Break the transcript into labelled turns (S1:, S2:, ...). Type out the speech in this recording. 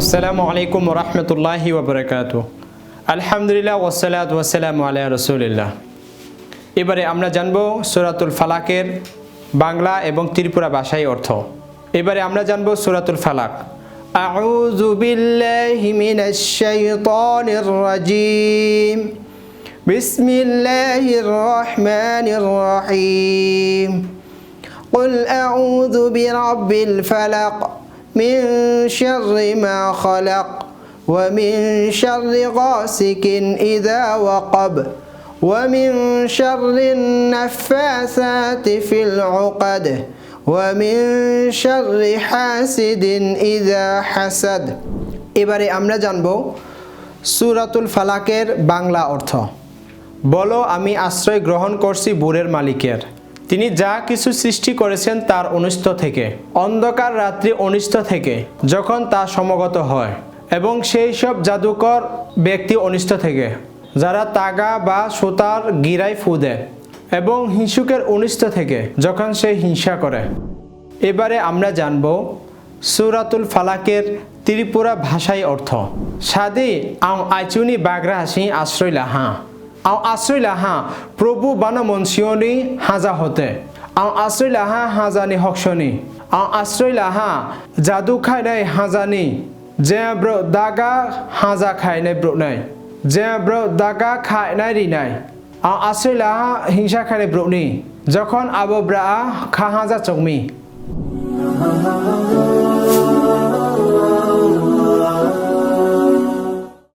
S1: আসসালামু আলাইকুম রহমতুল্লাহি ওবরাকাত আলহামদুলিল্লাহ ওসালাত ওয়াসালাম আলিয়া রসুলিল্লাহ এবারে আমরা জানব সুরাতুল ফালাকের বাংলা এবং ত্রিপুরা ভাষায় অর্থ এবারে আমরা জানব সুরাতুল ফালাক أعوذ بالله من الشيطان الرجيم بسم الله الرحمن الرحيم قل أعوذ برب الفلق من شر ما خلق ومن شر غاسق إذا وقب ومن شر النفاثات في العقد ومن شر حاسد إذا حسد এবারে আমরা জানব সূরাতুল ফালাকের বাংলা অর্থ বলো আমি আশ্রয় গ্রহণ করছি বুরের মালিকের তিনি যা কিছু সৃষ্টি করেছেন তার অনিষ্ট থেকে, অন্ধকার রাত্রি অনিষ্ট থেকে, যখন তা সমগত হয়, এবং সেই সব জাদুকর ব্যক্তি অনিষ্ট থেকে, যারা তাগা বা সুতার গিরায় ফু দেয়, এবং হিংসুকের অনিষ্ট থেকে, যখন সে হিংসা করে। এবারে আমরা জানব সুরাতুল ফালাকের ত্রিপুরা ভাষায় অর্থ। সাদে আং আইচুনি বাগরা হাসি আশ্রয় লাহা। আং আশ্রয় লাহা প্রভু বান মনসিয়নি হাজা হতে আং আশ্রয় লাহা হাজানি হকসনি আং আশ্রয় লাহা জাদু খাই নাই হাজানি যে ব্র দাগা হাজা খাই নাই ব্র নাই যে ব্র দাগা খাই নাই রি নাই আং আশ্রয় লাহা হিংসা খাই নাই যখন আবো খা হাজা চকমি